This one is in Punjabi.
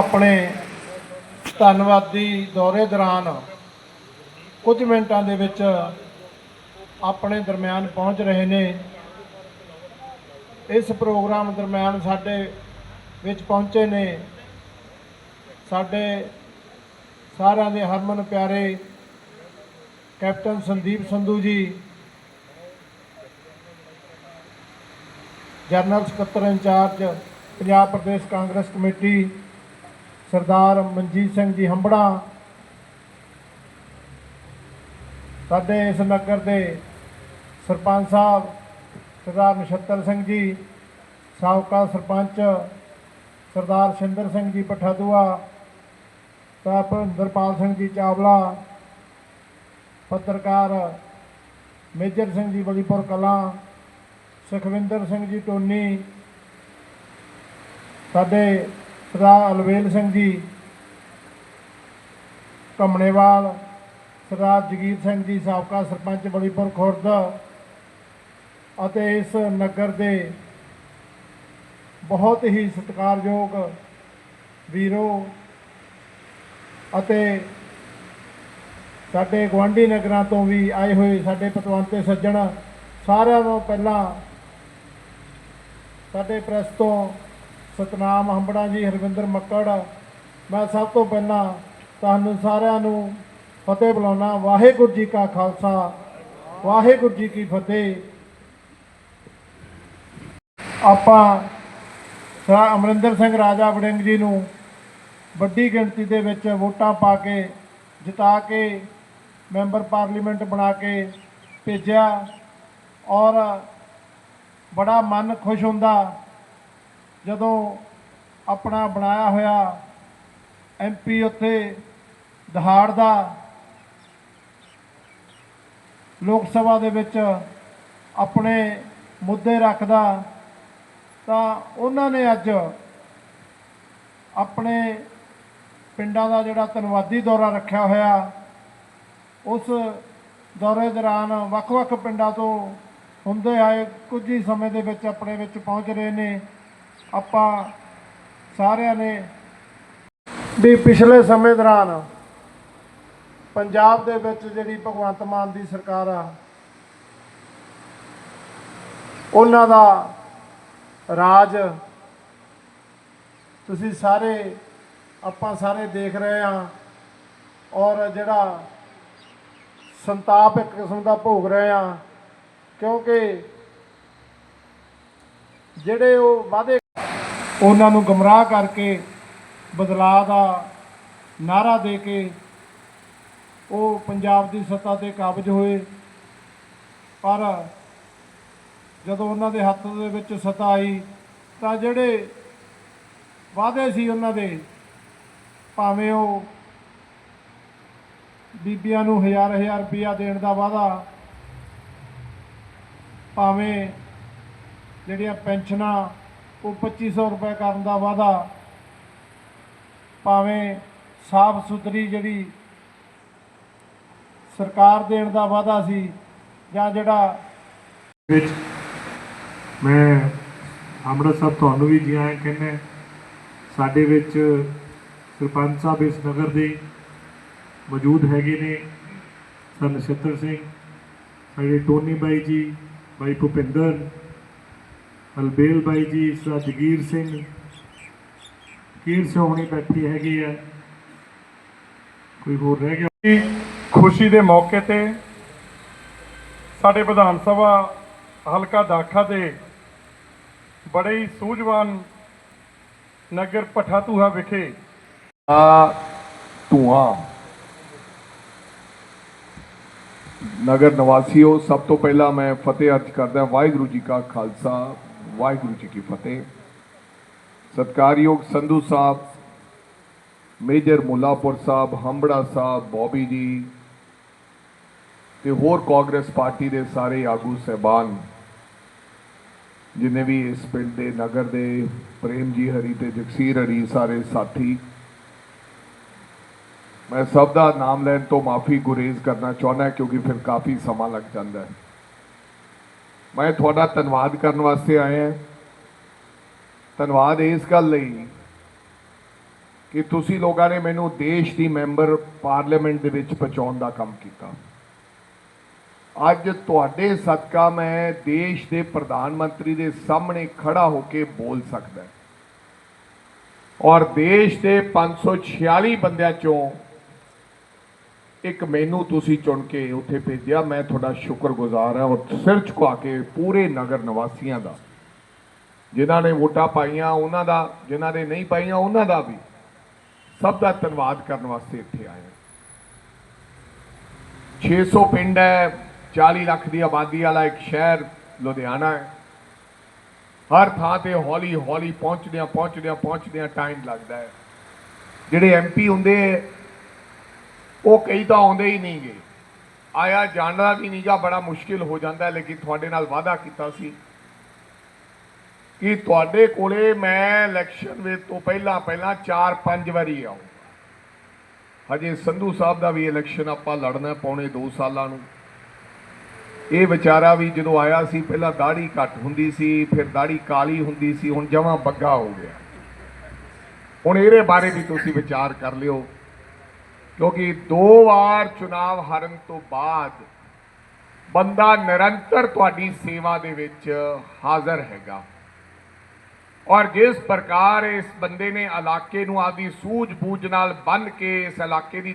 ਆਪਣੇ ਧੰਨਵਾਦੀ ਦੌਰੇ ਦੌਰਾਨ ਕੁਝ ਮਿੰਟਾਂ ਦੇ ਵਿੱਚ ਆਪਣੇ ਦਰਮਿਆਨ ਪਹੁੰਚ ਰਹੇ ਨੇ। ਇਸ ਪ੍ਰੋਗਰਾਮ ਦਰਮਿਆਨ ਸਾਡੇ ਵਿੱਚ ਪਹੁੰਚੇ ਨੇ। ਸਾਡੇ ਸਾਰਿਆਂ ਦੇ ਹਰਮਨ ਪਿਆਰੇ ਕੈਪਟਨ ਸੰਦੀਪ ਸੰਧੂ ਜੀ, ਜਨਰਲ ਸਕੱਤਰ ਇੰਚਾਰਜ, ਪੰਜਾਬ ਪ੍ਰਦੇਸ਼ ਕਾਂਗਰਸ ਕਮੇਟੀ ਸਰਦਾਰ ਮਨਜੀਤ ਸਿੰਘ ਜੀ ਹੰਬੜਾ ਸਾਡੇ ਇਸ ਨਗਰ ਦੇ ਸਰਪੰਚ ਸਾਹਿਬ, ਸਰਦਾਰ ਨਛੱਤਰ ਸਿੰਘ ਜੀ, ਸਾਬਕਾ ਸਰਪੰਚ ਸਰਦਾਰ ਸ਼ਿੰਦਰ ਸਿੰਘ ਜੀ ਪਠਾਦੂਆ ਤਾਂ ਭਿੰਦਰਪਾਲ ਸਿੰਘ ਜੀ ਚਾਵਲਾ, ਪੱਤਰਕਾਰ ਮੇਜਰ ਸਿੰਘ ਜੀ ਬਲੀਪੁਰ ਕਲਾਂ, ਸੁਖਵਿੰਦਰ ਸਿੰਘ ਜੀ ਟੋਨੀ, ਸਾਡੇ ਸਰਦਾਰ ਅਲਵੇਲ ਸਿੰਘ ਜੀ ਕਮਣੇਵਾਲ ਸਰਦਾਰ ਜਗੀਰ ਸਿੰਘ ਜੀ, ਸਾਬਕਾ ਸਰਪੰਚ ਬਲੀਪੁਰ ਖੁਰਦ ਅਤੇ ਇਸ ਨਗਰ ਦੇ ਬਹੁਤ ਹੀ ਸਤਿਕਾਰਯੋਗ ਵੀਰੋ ਅਤੇ ਸਾਡੇ ਗਵਾਂਢੀ ਨਗਰਾਂ ਤੋਂ ਵੀ ਆਏ ਹੋਏ ਸਾਡੇ ਪਤਵੰਤੇ ਸੱਜਣ, ਸਾਰਿਆਂ ਨੂੰ ਪਹਿਲਾਂ ਸਾਡੇ ਪ੍ਰੈਸ ਤੋਂ ਸਤਨਾਮ ਹੰਬੜਾ ਜੀ, ਹਰਵਿੰਦਰ ਮੱਕੜ। ਮੈਂ ਸਭ ਤੋਂ ਪਹਿਲਾਂ ਤੁਹਾਨੂੰ ਸਾਰਿਆਂ ਨੂੰ ਫਤਿਹ ਬੁਲਾਉਣਾ। ਵਾਹਿਗੁਰੂ ਜੀ ਕਾ ਖਾਲਸਾ। ਵਾਹਿਗੁਰੂ ਜੀ ਕੀ ਫਤਿਹ। ਆਪਾਂ ਸਰ ਅਮਰਿੰਦਰ ਸਿੰਘ ਰਾਜਾ ਵੜਿੰਗ ਜੀ ਨੂੰ ਵੱਡੀ ਗਿਣਤੀ ਦੇ ਵਿੱਚ ਵੋਟਾਂ ਪਾ ਕੇ, ਜਿਤਾ ਕੇ, ਮੈਂਬਰ ਪਾਰਲੀਮੈਂਟ ਬਣਾ ਕੇ ਭੇਜਿਆ ਔਰ ਬੜਾ ਮਨ ਖੁਸ਼ ਹੁੰਦਾ ਜਦੋਂ ਆਪਣਾ ਬਣਾਇਆ ਹੋਇਆ ਐਮਪੀ ਉੱਥੇ ਦਹਾੜ ਦਾ ਲੋਕ ਸਭਾ ਦੇ ਵਿੱਚ ਆਪਣੇ ਮੁੱਦੇ ਰੱਖਦਾ, ਤਾਂ ਉਹਨਾਂ ਨੇ ਅੱਜ ਆਪਣੇ ਪਿੰਡਾਂ ਦਾ ਜਿਹੜਾ ਧੰਨਵਾਦੀ ਦੌਰਾ ਰੱਖਿਆ ਹੋਇਆ, ਉਸ ਦੌਰੇ ਦੌਰਾਨ ਵੱਖ-ਵੱਖ ਪਿੰਡਾਂ ਤੋਂ ਹੁੰਦੇ ਆਏ ਕੁਝ ਹੀ ਸਮੇਂ ਦੇ ਵਿੱਚ ਆਪਣੇ ਵਿੱਚ ਪਹੁੰਚ ਰਹੇ ਨੇ। ਆਪਾਂ ਸਾਰਿਆਂ ਨੇ ਵੀ ਪਿਛਲੇ ਸਮੇਂ ਦੌਰਾਨ ਪੰਜਾਬ ਦੇ ਵਿੱਚ ਜਿਹੜੀ ਭਗਵੰਤ ਮਾਨ ਦੀ ਸਰਕਾਰ ਆ, ਉਹਨਾਂ ਦਾ ਰਾਜ ਤੁਸੀਂ ਸਾਰੇ, ਆਪਾਂ ਸਾਰੇ ਦੇਖ ਰਹੇ ਹਾਂ ਔਰ ਜਿਹੜਾ ਸੰਤਾਪ ਇੱਕ ਕਿਸਮ ਦਾ ਭੋਗ ਰਹੇ ਹਾਂ ਕਿਉਂਕਿ ਜਿਹੜੇ ਉਹ ਵਾਅਦੇ ਉਹਨਾਂ ਨੂੰ ਗਮਰਾਹ ਕਰਕੇ ਬਦਲਾਅ ਦਾ ਨਾਰਾ ਦੇ ਕੇ ਉਹ ਪੰਜਾਬ ਦੀ ਸੱਤਾ ਤੇ ਕਾਬਜ ਹੋਏ। ਪਰ ਜਦੋਂ ਉਹਨਾਂ ਦੇ ਹੱਥ ਦੇ ਵਿੱਚ ਸੱਤਾ ਆਈ, ਤਾਂ ਜਿਹੜੇ ਵਾਅਦੇ ਸੀ ਉਹਨਾਂ ਦੇ, ਭਾਵੇਂ ਉਹ ਬੀਬੀਆਂ ਨੂੰ ਹਜ਼ਾਰ ਹਜ਼ਾਰ ਰੁਪਇਆ ਦੇਣ ਦਾ ਵਾਅਦਾ, ਭਾਵੇਂ ਜਿਹੜੀਆਂ ਪੈਨਸ਼ਨਾਂ ਉਹ 2500 ਰੁਪਏ ਕਰਨ ਦਾ ਵਾਅਦਾ। ਭਾਵੇਂ ਸਾਫ਼ ਸੁਥਰੀ ਜਿਹੜੀ ਸਰਕਾਰ ਦੇਣ ਦਾ ਵਾਅਦਾ ਸੀ ਜਾਂ ਜਿਹੜਾ ਵਿੱਚ ਮੈਂ ਅੰਮ੍ਰਿਤਸਰ ਤੁਹਾਨੂੰ ਵੀ ਜੀ ਆਇਆਂ ਕਹਿੰਦੇ ਸਾਡੇ ਵਿੱਚ ਸਰਪੰਚ ਸਾਹਿਬ ਇਸ ਨਗਰ ਦੇ ਮੌਜੂਦ ਹੈਗੇ ਨੇ ਸਰ ਨਛੱਤਰ ਸਿੰਘ, ਸਾਡੇ ਟੋਨੀ ਬਾਈ ਜੀ, ਬਾਈ ਭੁਪਿੰਦਰ ਹਲਬੇਲ ਬਾਈ ਜੀ ਸਰ ਜਗੀਰ ਸਿੰਘ। ਕੀਰ ਸੋਹਣੀ ਬੈਠੀ ਹੈਗੀ ਆ। ਕੋਈ ਹੋਰ ਰਹਿ ਗਿਆ? ਖੁਸ਼ੀ ਦੇ ਮੌਕੇ ਤੇ ਸਾਡੇ ਵਿਧਾਨ ਸਭਾ ਹਲਕਾ ਦਾਖਾ ਦੇ ਬੜੇ ਹੀ ਸੂਝਵਾਨ ਨਗਰ ਪਠਾਤੂਹਾ ਵਿਖੇ ਆ ਧੂਆਂ। ਨਗਰ ਨਿਵਾਸੀਓ, ਸਭ ਤੋਂ ਪਹਿਲਾਂ ਮੈਂ ਫਤਿਹ ਅਰਜ਼ ਕਰਦਾ ਵਾਹਿਗੁਰੂ ਜੀ ਕਾ ਖਾਲਸਾ ਵਾਹਿਗੁਰੂ ਜੀ ਕੀ ਫਤਿਹ। ਸਤਕਾਰਯੋਗ ਸੰਧੂ ਸਾਹਿਬ, ਮੇਜਰ ਮੁਲਾਪੁਰ ਸਾਹਿਬ, ਹੰਬੜਾ ਸਾਹਿਬ, ਬੋਬੀ ਜੀ ਤੇ ਹੋਰ ਕਾਂਗਰਸ ਪਾਰਟੀ ਦੇ ਸਾਰੇ ਆਗੂ ਸਹਿਬਾਨ, ਜਿਨੇ ਵੀ ਇਸ ਪਿੰਡ ਦੇ ਨਗਰ ਦੇ ਪ੍ਰੇਮ ਜੀ ਹਰੀ ਤੇ ਜਗਸੀਰ ਹਰੀ ਸਾਰੇ ਸਾਥੀ, ਮੈਂ ਸਭ ਦਾ ਨਾਮ ਲੈਣ ਤੋਂ ਮਾਫੀ ਗੁਰੇਜ਼ ਕਰਨਾ ਚਾਹੁੰਦਾ ਕਿਉਂਕਿ ਫਿਰ ਕਾਫੀ ਸਮਾਂ ਲੱਗ ਜਾਂਦਾ ਹੈ। ਮੈਂ ਤੁਹਾਡਾ ਧੰਨਵਾਦ ਕਰਨ ਵਾਸਤੇ ਆਇਆ ਹਾਂ। ਧੰਨਵਾਦ ਇਸ ਗੱਲ ਲਈ ਕਿ ਤੁਸੀਂ ਲੋਕਾਂ ਨੇ ਮੈਨੂੰ ਦੇਸ਼ ਦੀ ਮੈਂਬਰ ਪਾਰਲੀਮੈਂਟ ਦੇ ਵਿੱਚ ਪਹੁੰਚਾਉਣ ਦਾ ਕੰਮ ਕੀਤਾ। ਅੱਜ ਤੁਹਾਡੇ ਸਦਕਾ ਮੈਂ ਦੇਸ਼ ਦੇ ਪ੍ਰਧਾਨ ਮੰਤਰੀ ਦੇ ਸਾਹਮਣੇ ਖੜਾ ਹੋ ਕੇ ਬੋਲ ਸਕਦਾ ਔਰ ਦੇਸ਼ ਦੇ 546 ਬੰਦਿਆਂ ਚੋਂ ਇੱਕ ਮੈਨੂੰ ਤੁਸੀਂ ਚੁਣ ਕੇ ਉੱਥੇ ਭੇਜਿਆ, ਮੈਂ ਤੁਹਾਡਾ ਸ਼ੁਕਰਗੁਜ਼ਾਰ ਹਾਂ ਔਰ ਸਿਰ ਝੁਕਾ ਕੇ ਪੂਰੇ ਨਗਰ ਨਿਵਾਸੀਆਂ ਦਾ। ਜਿਨ੍ਹਾਂ ਨੇ ਵੋਟਾਂ ਪਾਈਆਂ, ਉਹਨਾਂ ਦਾ, ਜਿਨ੍ਹਾਂ ਨੇ ਨਹੀਂ ਪਾਈਆਂ, ਉਹਨਾਂ ਦਾ ਵੀ ਸਭ ਦਾ ਧੰਨਵਾਦ ਕਰਨ ਵਾਸਤੇ ਇੱਥੇ ਆਏ ਹਾਂ। 600 ਪਿੰਡ ਹੈ 40 ਲੱਖ ਦੀ ਆਬਾਦੀ ਵਾਲਾ ਇੱਕ ਸ਼ਹਿਰ ਲੁਧਿਆਣਾ ਹੈ। ਹਰ ਥਾਂ ਤੇ ਹੌਲੀ ਹੌਲੀ ਪਹੁੰਚਦਿਆਂ ਪਹੁੰਚਦਿਆਂ ਪਹੁੰਚਦਿਆਂ ਟਾਈਮ ਲੱਗਦਾ ਹੈ। ਜਿਹੜੇ ਐਮਪੀ ਹੁੰਦੇ ਉਹ ਕਈ ਤਾਂ ਆਉਂਦੇ ਹੀ ਨਹੀਂਗੇ। ਆਇਆ ਜਾਣਦਾ ਵੀ ਨਹੀਂਗਾ ਬੜਾ ਮੁਸ਼ਕਿਲ ਹੋ ਜਾਂਦਾ, ਲੇਕਿਨ ਤੁਹਾਡੇ ਨਾਲ ਵਾਅਦਾ ਕੀਤਾ ਸੀ ਕਿ ਤੁਹਾਡੇ ਕੋਲੇ ਮੈਂ ਇਲੈਕਸ਼ਨ ਵੇ ਤੋਂ ਪਹਿਲਾਂ ਪਹਿਲਾਂ 4-5 ਵਾਰੀ ਆਉਂ ਹਜੇ ਸੰਧੂ ਸਾਹਿਬ ਦਾ ਵੀ ਇਲੈਕਸ਼ਨ ਆਪਾਂ ਲੜਨਾ ਪੌਣੇ 2 ਸਾਲਾਂ ਨੂੰ। ਇਹ ਵਿਚਾਰਾ ਵੀ ਜਦੋਂ ਆਇਆ ਸੀ, ਪਹਿਲਾਂ ਦਾੜੀ ਘੱਟ ਹੁੰਦੀ ਸੀ, ਫਿਰ ਦਾੜੀ ਕਾਲੀ ਹੁੰਦੀ ਸੀ, ਹੁਣ ਜਮਾਂ ਬੱਗਾ ਹੋ ਗਿਆ। ਹੁਣ ਇਹਦੇ ਬਾਰੇ ਵੀ ਤੁਸੀਂ ਵਿਚਾਰ ਕਰ ਲਿਓ। ਕਿਉਂਕਿ ਦੋ ਵਾਰ ਚੁਣਾਵ ਹਾਰਨ ਤੋਂ ਬਾਅਦ ਬੰਦਾ ਨਿਰੰਤਰ ਤੁਹਾਡੀ ਸੇਵਾ ਦੇ ਵਿੱਚ ਹਾਜ਼ਰ ਹੈਗਾ। ਔਰ ਜਿਸ ਪ੍ਰਕਾਰ ਇਸ ਬੰਦੇ ਨੇ ਇਲਾਕੇ ਨੂੰ ਆਪਦੀ ਸੂਝ-ਬੂਝ ਨਾਲ ਬੰਨ ਕੇ ਇਸ ਇਲਾਕੇ ਦੀ